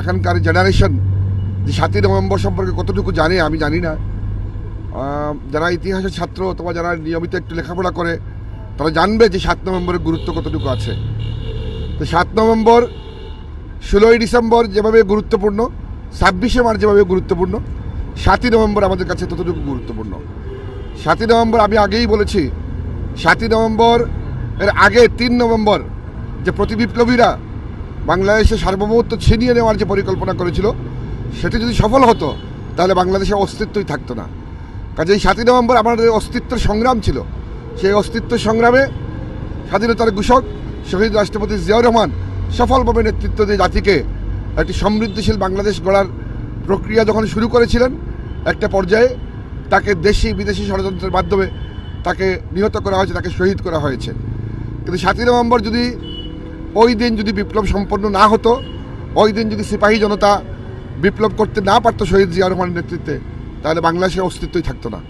এখনকার জেনারেশন যে সাতই নভেম্বর সম্পর্কে কতটুকু জানে, আমি জানি না। যারা ইতিহাসের ছাত্র অথবা যারা নিয়মিত একটু লেখাপড়া করে, তারা জানবে যে সাত নভেম্বরের গুরুত্ব কতটুকু আছে। তো সাত নভেম্বর, ষোলোই ডিসেম্বর যেভাবে গুরুত্বপূর্ণ, ছাব্বিশে মার্চ যেভাবে গুরুত্বপূর্ণ, সাতই নভেম্বর আমাদের কাছে ততটুকু গুরুত্বপূর্ণ। সাতই নভেম্বর আমি আগেই বলেছি, সাতই নভেম্বর এর আগে তিন নভেম্বর যে প্রতি বিপ্লবীরা বাংলাদেশের সার্বভৌমত্ব ছিনিয়ে নেওয়ার যে পরিকল্পনা করেছিল, সেটি যদি সফল হতো, তাহলে বাংলাদেশের অস্তিত্বই থাকতো না। কাজেই সাতই নভেম্বর আমাদের অস্তিত্বের সংগ্রাম ছিল। সেই অস্তিত্ব সংগ্রামে স্বাধীনতার ঘোষক শহীদ রাষ্ট্রপতি জিয়াউর রহমান সফলভাবে নেতৃত্ব দিয়ে জাতিকে একটি সমৃদ্ধিশীল বাংলাদেশ গড়ার প্রক্রিয়া যখন শুরু করেছিলেন, একটা পর্যায়ে তাকে দেশি বিদেশি ষড়যন্ত্রের মাধ্যমে তাকে নিহত করা হয়েছে, তাকে শহীদ করা হয়েছে। কিন্তু সাতই নভেম্বর যদি ওই দিন যদি বিপ্লব সম্পন্ন না হতো, ওই দিন যদি সিপাহী জনতা বিপ্লব করতে না পারতো শহীদ জিয়া রহমানের নেতৃত্বে, তাহলে বাংলাদেশের অস্তিত্বই থাকতো না।